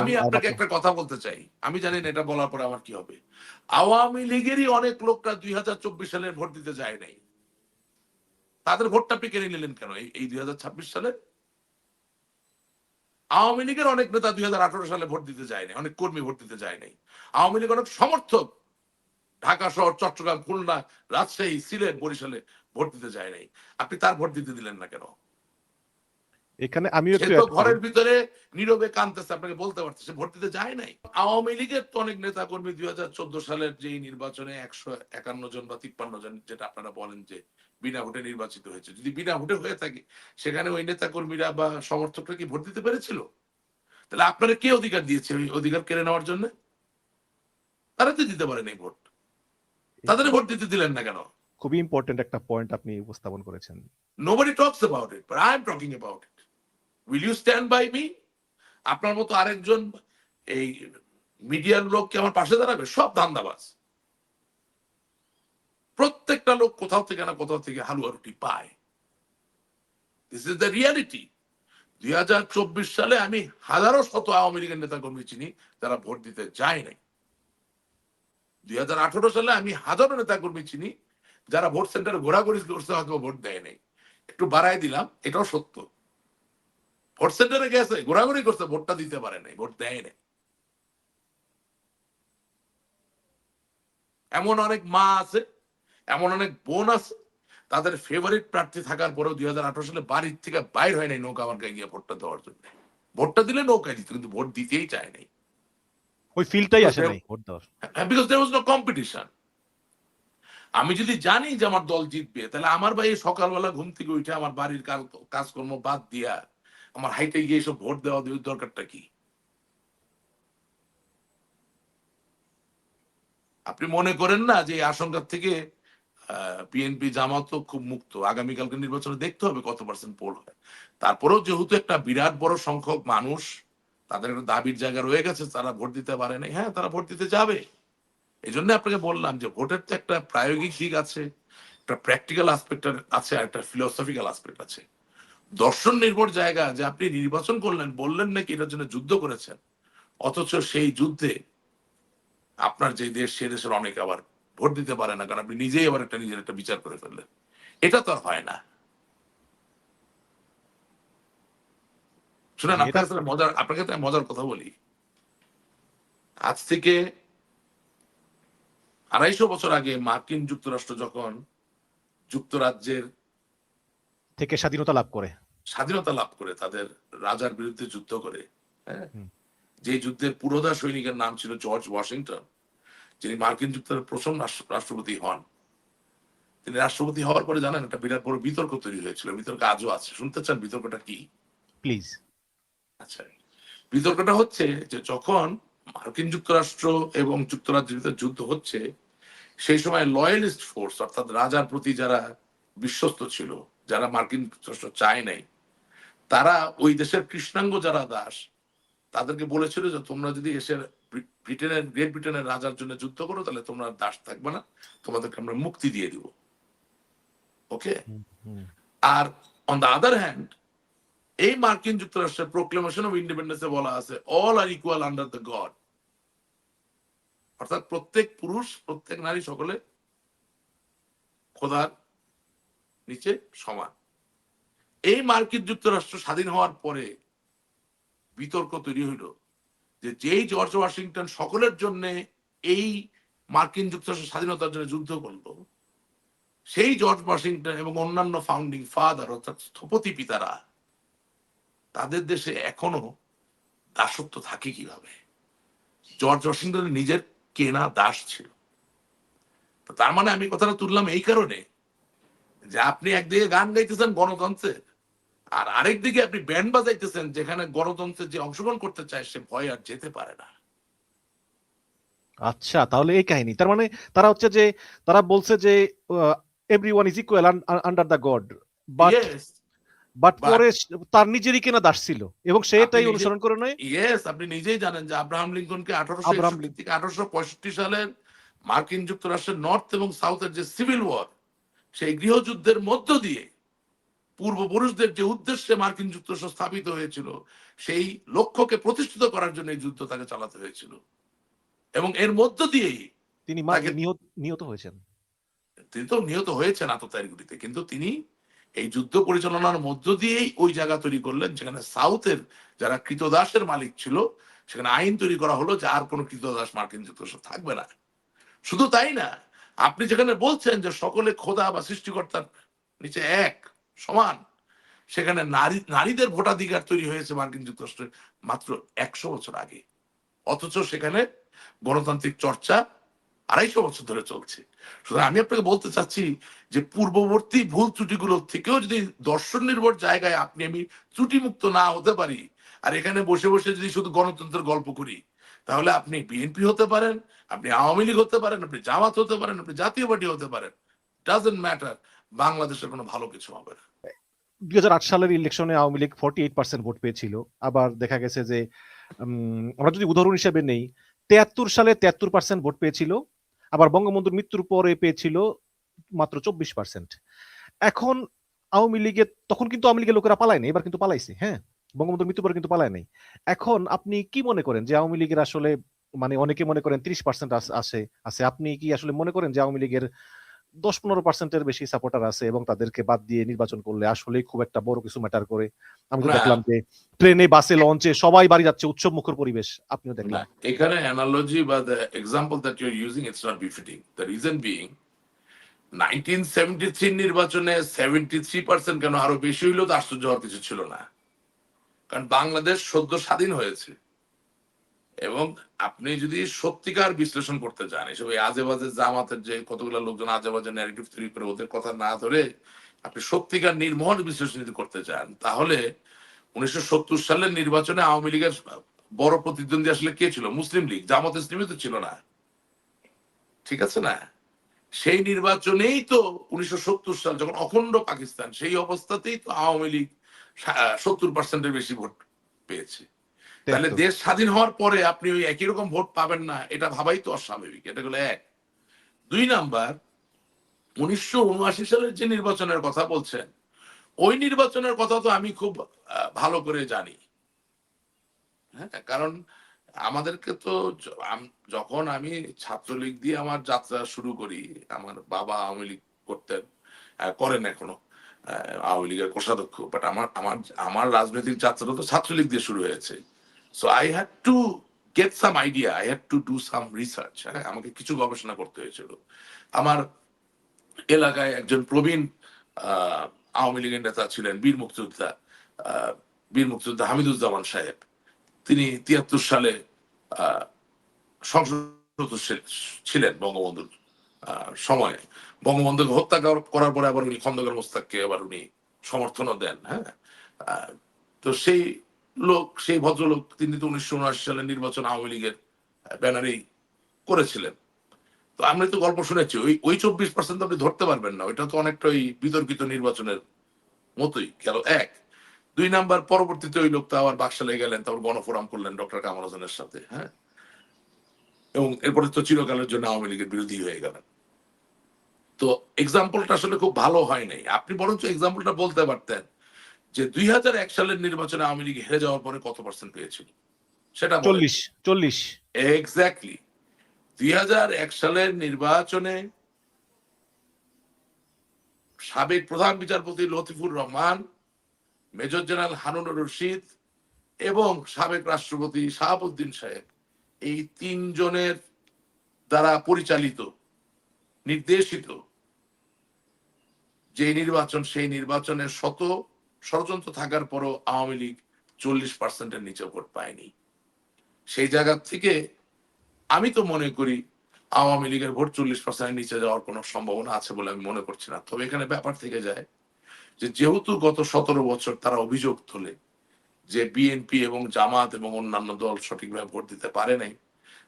আমি আপনাকে একটা কথা বলতে চাই। আমি জানি এটা বলার পরে আমার কি হবে। আওয়ামী লীগেরই অনেক লোকরা দুই হাজার চব্বিশ সালের ভোট দিতে যায় নাই। তাদের ভোটটা আপনি কেড়ে নিলেন কেন এই- দুই হাজার ছাব্বিশ সালে? আওয়ামী লীগের অনেক নেতা দুই হাজার আঠারো সালে ভোট দিতে যায় নাই অনেক কর্মী ভোট দিতে যায় নাই। আওয়ামী লীগের অনেক সমর্থক ঢাকা শহর চট্টগ্রাম খুলনা রাজশাহী সিলেট বরিশালে ভোট দিতে যায় নাই। আপনি তার ভোট দিতে দিলেন না কেন? এখানে করি। ঘরের ভিতরে নীরবে কানতেছে আপনাকে বলতে পারছে। সে ভোট দিতে যায় নাই। আওয়ামী লীগের তো অনেক নেতা কর্মী দুই হাজার চোদ্দ সালের যেই নির্বাচনে একশো একান্ন জন বা তিপ্পান্ন জন যেটা আপনারা বলেন যে বিনা ভোটে নির্বাচিত হয়েছে। যদি বিনা ভোটে হয়ে থাকে সেখানে ওই নেতা কর্মীরা বা সমর্থকরা কি ভোট দিতে পেরেছিল? তাহলে আপনারা কে অধিকার দিয়েছে ওই অধিকার কেড়ে নেওয়ার জন্য? তারা তো দিতে পারেন এই ভোট। তাদের ভোট দিতে দিলেন না কেন? খুবই ইম্পর্টেন্ট একটা পয়েন্ট আপনি উপস্থাপন করেছেন। Nobody talks about it, but I'm talking about it. Will you stand by me? আপনার মতো আরেকজন এই মিডিয়ার লোক কি আমার পাশে দাঁড়াবে? সব ধান্দাবাজ। প্রত্যেকটা লোক কোথাও থেকে না কোথাও থেকে হালুয়া রুটি পায়। দিস ইজ দ্য রিয়ালিটি দুই হাজার চব্বিশ সালে আমি হাজারো শত আওয়ামী লীগের নেতা কর্মী চিনি, যারা ভোট দিতে যায় নাই। দুই হাজার আঠারো সালে আমি হাজারো নেতা কর্মী চিনি, যারা ভোট সেন্টারে ঘোরাঘুরি করছে, হয়তো ভোট দেয় নাই। একটু বাড়াই দিলাম, এটাও সত্য। ভোট সেন্টারে গেছে ঘোরাঘুরি করছে ভোটটা দিতে পারে নাই ভোট দেয় নাই। এমন অনেক মা আছে এমন অনেক বোন আছে তাদের ফেভারিট প্রার্থী থাকার পরেও দুই হাজার আঠারো সালে বাড়ির থেকে বাইর হয় নাই নৌকা মার্কায় গিয়ে ভোটটা দেওয়ার জন্য। ভোটটা দিলে নৌকায় দিত কিন্তু ভোট দিতেই চায় নাই। ওই ফিলটাই আসে নাই ভোট দেওয়ার। Because there was no competition আমি যদি জানি যে আমার দল জিতবে তাহলে আমার ভাই সকালবেলা ঘুম থেকে উঠে আমার বাড়ির কাজকর্ম বাদ দিয়া আমার হাইটে গিয়ে এসব ভোট দেওয়া দেওয়ার দরকারটা কি? আপনি মনে করেন না যে আশঙ্কার থেকে বিএনপি জামাতও খুব মুক্ত। আগামীকালকে নির্বাচনে দেখতে হবে কত পার্সেন্ট পোল হয়। তারপরেও যেহেতু একটা বিরাট বড় সংখ্যক মানুষ, তাদের একটা দাবির জায়গা রয়ে গেছে, তারা ভোট দিতে পারে নাই। হ্যাঁ তারা ভোট দিতে যাবে। এই জন্য আপনাকে বললাম যে ভোটের তো একটা প্রায়োগিক দিক আছে, একটা প্র্যাকটিক্যাল আসপেক্ট আছে, আর একটা ফিলোসফিক্যাল আসপেক্ট আছে। দর্শন নির্ভর জায়গা যে আপনি নির্বাচন করলেন বললেন নাকি এটার জন্য যুদ্ধ করেছেন? অথচ সেই যুদ্ধে আপনার যে দেশ সে দেশের অনেক আবার ভোট দিতে পারে না কারণ আপনি নিজেই আবার একটা নিজের একটা বিচার করে ফেললেন। এটা তো আর হয় না। শুনেন আপনার সাথে মজার আপনাকে তো আমি মজার কথা বলি। আজ থেকে আড়াইশো বছর আগে মার্কিন যুক্তরাষ্ট্র যখন যুক্তরাজ্যের থেকে স্বাধীনতা লাভ করে। স্বাধীনতা লাভ করে তাদের রাজার বিরুদ্ধে যুদ্ধ করে হ্যাঁ? যে যুদ্ধের পুরোধা সৈনিকের নাম ছিল জর্জ ওয়াশিংটন যিনি মার্কিন যুক্তরাষ্ট্রের প্রথম রাষ্ট্রপতি হন। তিনি রাষ্ট্রপতি হওয়ার পরে জানেন একটা বিরাট বড় বিতর্ক তৈরি হয়েছিল। বিতর্ক আজও আছে। শুনতে চান বিতর্কটা কি? প্লিজ। আচ্ছা বিতর্কটা হচ্ছে যে যখন মার্কিন যুক্তরাষ্ট্র এবং যুক্তরাজ্যের ভিতরে যুদ্ধ হচ্ছে সেই সময় লয়ালিস্ট ফোর্স অর্থাৎ রাজার প্রতি যারা বিশ্বস্ত ছিল যারা মার্কিন যুক্তরাষ্ট্র চায় নাই তারা ওই দেশের কৃষ্ণাঙ্গ যারা দাস তাদেরকে বলেছিল যে তোমরা যদি এসে ব্রি- ব্রিটেনের গ্রেট ব্রিটেনের রাজার জন্য যুদ্ধ করো তাহলে তোমরা দাস থাকবে না তোমাদেরকে আমরা মুক্তি দিয়ে দিব। ওকে? আর অন দ্য আদার হ্যান্ড এই মার্কিন যুক্তরাষ্ট্রের প্রোক্লেমেশন অফ ইন্ডিপেন্ডেন্সে বলা আছে all are equal under the god অর্থাৎ প্রত্যেক পুরুষ প্রত্যেক নারী সকলে খোদার নিচে সমান। এই মার্কিন যুক্তরাষ্ট্র স্বাধীন হওয়ার পরে বিতর্ক তৈরি হইল যে যেই জর্জ ওয়াশিংটন সকলের জন্য এই মার্কিন যুক্তরাষ্ট্র স্বাধীনতার জন্য যুদ্ধ করল, সেই জর্জ ওয়াশিংটন এবং অন্যান্য ফাউন্ডিং ফাদার অর্থাৎ স্থপতি পিতারা তাদের দেশে এখনও দাসত্ব থাকে কীভাবে? জর্জ ওয়াশিংটন নিজের কেনা দাস ছিল। তার মানে আমি কথাটা তুললাম এই কারণে যে আপনি একদিকে গান গাইতেছেন গণতন্ত্রের আর আরেক দিকে আপনি ব্যান্ড বাজাইতেছেন যেখানে গণতন্ত্রের যে অংশগ্রহণ করতে চায় সে ভয় আর যেতে পারে না। আচ্ছা তাহলে এই কাহিনী। তার মানে তারা হচ্ছে যে তারা বলছে যে every one is equal under the god but but পরে তার নিজেরই কেনা দাস ছিল এবং সে এটাই অনুসরণ করে নেয়। ইয়েস আপনি নিজেই জানেন যে আব্রাহাম লিঙ্কনকে আঠারোশো আব্রাহাম থেকে আঠারোশো পঁয়ষট্টি সালের মার্কিন যুক্তরাষ্ট্রের নর্থ এবং সাউথের যে সিভিল ওয়ার সেই গৃহযুদ্ধের মধ্য দিয়ে পূর্বপুরুষদের যে উদ্দেশ্যে মার্কিন যুক্তরাষ্ট্র স্থাপিত হয়েছিল সেই লক্ষ্যকে প্রতিষ্ঠিত করার জন্য এই যুদ্ধ তাকে চালাতে হয়েছিল। এবং এর মধ্য দিয়েই তিনি নিহত হয়েছেন। তিনি তো নিহত হয়েছেন আততায়ীগুলিতে কিন্তু তিনি এই যুদ্ধ পরিচালনার মধ্য দিয়েই ওই জায়গা তৈরি করলেন যেখানে সাউথের যারা কৃতদাসের মালিক ছিল সেখানে আইন তৈরি করা হলো যে আর কোনো কৃতদাস মার্কিন যুক্তরাষ্ট্র থাকবে না। শুধু তাই না আপনি যেখানে বলছেন যে সকলে খোদা বা সৃষ্টিকর্তার নিচে এক, সমান, সেখানে নারী, নারীদের ভোটাধিকার তৈরি হয়েছে মার্কিন যুক্তরাষ্ট্রে মাত্র একশো বছর আগে। অথচ সেখানে গণতান্ত্রিক চর্চা আড়াইশো বছর ধরে চলছে। সুতরাং আমি আপনাকে বলতে চাচ্ছি যে পূর্ববর্তী ভুল ত্রুটিগুলো থেকেও যদি দর্শন নির্ভর জায়গায় আপনি আমি ত্রুটি মুক্ত না হতে পারি, আর এখানে বসে বসে যদি শুধু গণতন্ত্রের গল্প করি, তাহলে আপনি বিএনপি হতে পারেন আপনি আওয়ামী লীগ হতে পারেন, আপনি জামাত হতে পারেন, আপনি জাতীয় পার্টি হতে পারেন ডাজেন্ট ম্যাটার বাংলাদেশের কোনো ভালো কিছু হবে না। দুই সালের ইলেকশনে Awami League forty eight percent vote পেয়েছিল। আবার দেখা গেছে যে আমরা যদি উদাহরণ হিসেবে নেই, তেয়াত্তর সালে তেয়াত্তর পার্সেন্ট ভোট পেয়েছিল, আবার বঙ্গবন্ধুর মৃত্যুর পরে পেয়েছিল মাত্র চব্বিশ পার্সেন্ট এখন আওয়ামী লীগের, তখন কিন্তু আওয়ামী লীগের লোকেরা পালায়নি, এবার কিন্তু পালাইছে হ্যাঁ? বঙ্গবন্ধুর মৃত্যুর পরে কিন্তু পালায় নাই। এখন আপনি কি মনে করেন যে আওয়ামী লীগের আসলে মানে অনেকে মনে করেন ত্রিশ পার্সেন্ট আসে আছে আপনি কি আসলে মনে করেন যে আওয়ামী লীগের দশ পনেরো পার্সেন্টের বেশি সাপোর্টার আছে এবং তাদেরকে বাদ দিয়ে নির্বাচন করলে আসলে খুব একটা বড় কিছু ম্যাটার করে? আমি দেখলাম যে ট্রেনে বাসে লঞ্চে সবাই বাড়ি যাচ্ছে উৎসব মুখর পরিবেশ। আপনিও না দেখলাম এখানে অ্যানালজি বা the example that your using it's not befitting the reason being nineteen seventy three নির্বাচনে সেভেন্টি থ্রি পার্সেন্ট কেন আরও বেশি হইলেও তো আশ্চর্য হওয়ার কিছু ছিল না। কারণ বাংলাদেশ সদ্য স্বাধীন হয়েছে। এবং আপনি যদি সত্যিকার বিশ্লেষণ করতে চান এসব এই আজে বাজে জামাতের যে কতগুলো লোকজন আজে বাজে ন্যারেটিভ তৈরি করে ওদের কথা না ধরে আপনি সত্যিকার নির্মল বিশ্লেষণ যদি করতে চান, তাহলে উনিশশো সত্তর সালের নির্বাচনে আওয়ামী লীগের বড় প্রতিদ্বন্দ্বী আসলে কে ছিল? মুসলিম লীগ। জামাত ইসলামী তো ছিল না। ঠিক আছে না? সেই নির্বাচনেই তো উনিশশো সত্তর সাল যখন অখণ্ড পাকিস্তান, সেই অবস্থাতেই তো আওয়ামী লীগ সত্তর পার্সেন্টের বেশি ভোট পেয়েছে। তাহলে দেশ স্বাধীন হওয়ার পরে আপনি ওই একই রকম ভোট পাবেন না এটা ভাবাই তো অস্বাভাবিক এটা হলো এক। দুই নাম্বার উনিশশো উনআশি সালের যে নির্বাচনের কথা বলছেন ওই নির্বাচনের কথা তো আমি খুব ভালো করে জানি। হ্যাঁ কারণ আমাদেরকে তো যখন আমি ছাত্রলীগ দিয়ে আমার যাত্রা শুরু করি আমার বাবা আওয়ামী লীগ করতেন করেন এখনও আওয়ামী লীগের কোষাধ্যক্ষ বাট আমার আমার আমার রাজনৈতিক যাত্রা তো ছাত্রলীগ দিয়ে শুরু হয়েছে। So I had to get some idea I had to do some research হ্যাঁ আমাকে কিছু গবেষণা করতে হয়েছিল। আমার এলাকায় একজন প্রবীণ আওয়ামী লীগের নেতা ছিলেন বীর মুক্তিযোদ্ধা বীর মুক্তিযোদ্ধা হামিদুজ্জামান সাহেব। তিনি তিয়াত্তর সালে সংসদ ছিলেন বঙ্গবন্ধুর সময়ে। বঙ্গবন্ধুকে হত্যা করার পরে আবার উনি খন্দকার মোস্তাককে আবার উনি সমর্থনও দেন। হ্যাঁ তো সেই লোক, সেই ভদ্রলোক তিনি তো উনিশশো উনআশি সালে নির্বাচন আওয়ামী লীগের ব্যানারেই করেছিলেন। তো আমরা তো গল্প শুনেছি, ওই ওই চব্বিশ পার্সেন্ট আপনি ধরতে পারবেন না, ওইটা তো অনেকটা ওই বিতর্কিত নির্বাচনের মতোই গেল এক। দুই নাম্বার, পরবর্তীতে ওই লোকটা আবার বাকশালে গেলেন, তারপর গণফোরাম করলেন ডক্টর কামাল হোসেনের সাথে হ্যাঁ? এবং এরপরে তো চিরকালের জন্য আওয়ামী লীগের বিরোধী হয়ে গেলেন। তো এক্সাম্পলটা আসলে খুব ভালো হয় নাই। আপনি বরঞ্চ এক্সাম্পলটা বলতে পারতেন। যে দুই হাজার এক সালের নির্বাচনে আওয়ামী লীগ হেরে যাওয়ার পরে কত পার্সেন্ট পেয়েছিল? সেটা চল্লিশ চল্লিশ। এক্স্যাক্টলি দুই হাজার এক সালের নির্বাচনে সাবেক প্রধান বিচারপতি লতিফুর রহমান মেজর জেনারেল হানুনুর রশিদ এবং সাবেক রাষ্ট্রপতি শাহাবুদ্দিন সাহেব এই তিনজনের দ্বারা পরিচালিত নির্দেশিত যে নির্বাচন সেই নির্বাচনের শত ষড়যন্ত্র থাকার পরও আওয়ামী লীগ চল্লিশ পার্সেন্টের নিচে ভোট পায়নি। সেই জায়গা থেকে আমি তো মনে করি আওয়ামী লীগের ভোট চল্লিশ পার্সেন্টের নিচে যাওয়ার কোনো সম্ভাবনা আছে বলে আমি মনে করছি না। তবে এখানে ব্যাপার থেকে যায় যে যেহেতু গত সতেরো বছর তারা অভিযোগ তোলে যে বিএনপি এবং জামাত এবং অন্যান্য দল সঠিকভাবে ভোট দিতে পারে নাই,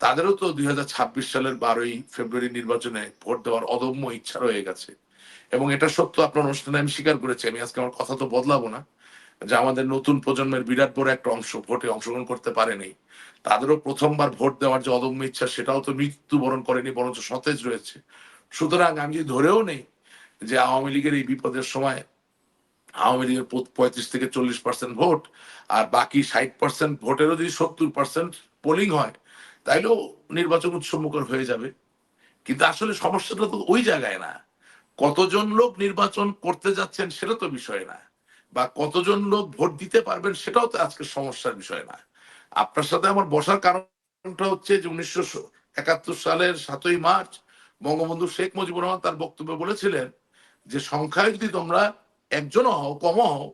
তাদেরও তো দুই হাজার ছাব্বিশ সালের বারোই ফেব্রুয়ারি নির্বাচনে ভোট দেওয়ার অদম্য ইচ্ছা রয়ে গেছে। এবং এটা সত্য আপনার অনুষ্ঠানে আমি স্বীকার করেছি। আমি আজকে আমার কথা তো বদলাবো না। যে আমাদের নতুন প্রজন্মের বিরাট বড় একটা অংশ, ভোটে অংশগ্রহণ করতে পারেনি। তাদেরও প্রথমবার ভোট দেওয়ার যে অদম্য ইচ্ছা, সেটাও তো মৃত্যুবরণ করেনি, বরঞ্চ সতেজ রয়েছে। সুতরাং আমি ধরেও নেই যে আওয়ামী লীগের এই বিপদের সময় আওয়ামী লীগের পঁয়ত্রিশ থেকে চল্লিশ পার্সেন্ট ভোট আর বাকি ষাট পার্সেন্ট ভোটেরও যদি সত্তর পার্সেন্ট পোলিং হয়, তাইলেও নির্বাচন উৎসবমুখর হয়ে যাবে। কিন্তু আসলে সমস্যাটা তো ওই জায়গায় না। কতজন লোক নির্বাচন করতে যাচ্ছেন সেটা তো বিষয় না, বা কতজন লোক ভোট দিতে পারবেন সেটাও তো আজকে সমস্যার বিষয় না। আপনার সাথে আমার বসার কারণটা হচ্ছে যে উনিশশো একাত্তর সালের সাতই মার্চ বঙ্গবন্ধু শেখ মুজিবুর রহমান তার বক্তব্যে বলেছিলেন যে, সংখ্যায় যদি তোমরা একজনও হও, কম হও,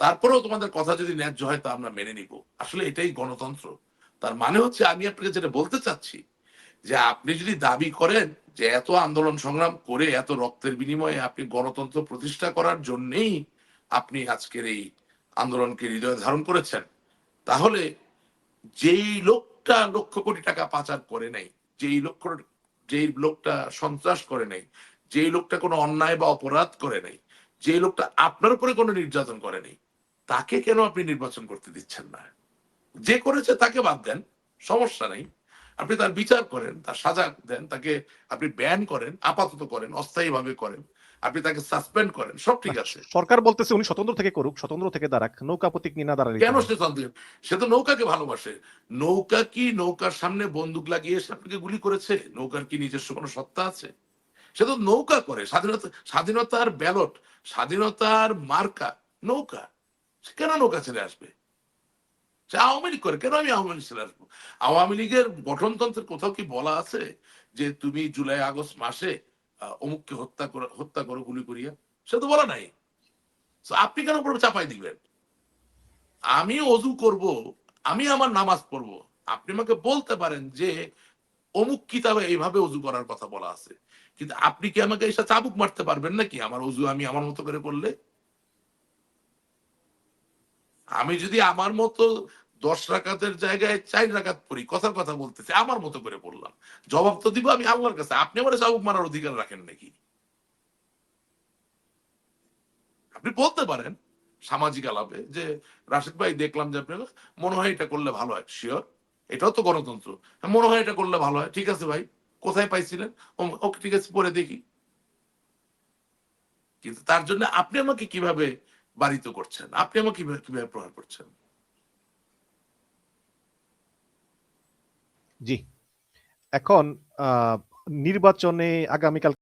তারপরেও তোমাদের কথা যদি ন্যায্য হয় তা আমরা মেনে নিব। আসলে এটাই গণতন্ত্র। তার মানে হচ্ছে আমি আপনাকে যেটা বলতে চাচ্ছি যে আপনি যদি দাবি করেন যে এত আন্দোলন সংগ্রাম করে এত রক্তের বিনিময়ে আপনি গণতন্ত্র প্রতিষ্ঠা করার জন্যেই আপনি আজকের এই আন্দোলনকে হৃদয়ে ধারণ করেছেন, তাহলে যেই লোকটা লক্ষ কোটি টাকা পাচার করে নাই, যেই লক্ষ, যেই লোকটা সন্ত্রাস করে নাই, যেই লোকটা কোনো অন্যায় বা অপরাধ করে নাই যে লোকটা আপনার উপরে কোনো নির্যাতন করে নাই, তাকে কেন আপনি নির্বাচন করতে দিচ্ছেন না? যে করেছে তাকে বাদ দেন, সমস্যা নেই। আপনি তার বিচার করেন তার সাজা দেন তাকে আপনি ব্যান করেন আপাতত করেন অস্থায়ী ভাবে করেন আপনি তাকে সাসপেন্ড করেন সব ঠিক আছে। সরকার বলতেছে উনি স্বতন্ত্র থেকে করুক স্বতন্ত্র থেকে দাঁড়াক নৌকা প্রতীক নিয়ে না দাঁড়ালে কেন সে সন্দেহ সে তো নৌকাকে ভালোবাসে। নৌকা কি নৌকার সামনে বন্দুক লাগিয়ে এসে আপনাকে গুলি করেছে? নৌকার কি নিজস্ব কোনো সত্তা আছে? সে তো নৌকা করে স্বাধীনতা স্বাধীনতার ব্যালট স্বাধীনতার মার্কা নৌকা। সে কেন নৌকা ছেড়ে আসবে? সে আওয়ামী লীগ করে। কেন আমি আওয়ামী লীগ ছেড়ে আসব? আওয়ামী লীগের গঠনতন্ত্রের কোথাও কি বলা আছে যে তুমি জুলাই, আগস্ট মাসে অমুককে হত্যা করে, হত্যা করো, গুলি করিয়া? সে তো বলা নাই। আপনি কেন পুরো চাপাই দিবেন? আমি অজু করব, আমি আমার নামাজ পড়ব। আপনি আমাকে বলতে পারেন যে অমুক কিতাবে এইভাবে অজু করার কথা বলা আছে। কিন্তু আপনি কি আমাকে এসে চাবুক মারতে পারবেন নাকি? আমার অজু আমি আমার মতো করে করলে? আমি যদি আমার মতো দশ রাকাতের জায়গায় চার রাকাত পড়ি, কথার কথা বলতেছি, আমার মতো করে পড়লাম। জবাব তো দিব আমি আল্লাহর কাছে, আপনি আমার চাবুক মারার অধিকার রাখেন নাকি? আপনি বলতে পারেন সামাজিক আলাপে যে, রাশেদ ভাই, দেখলাম যে আপনি মনে হয় এটা করলে ভালো হয়। শিওর এটাও তো গণতন্ত্র। মনে হয় এটা করলে ভালো হয়। ঠিক আছে ভাই, কোথায় পাইছিলেন? ওকে ঠিক আছে পরে দেখি। কিন্তু তার জন্য আপনি আমাকে কীভাবে বাড়িত করছেন? আপনি আমাকে কীভাবে কীভাবে প্রহার করছেন? জি। এখন নির্বাচনে আগামীকাল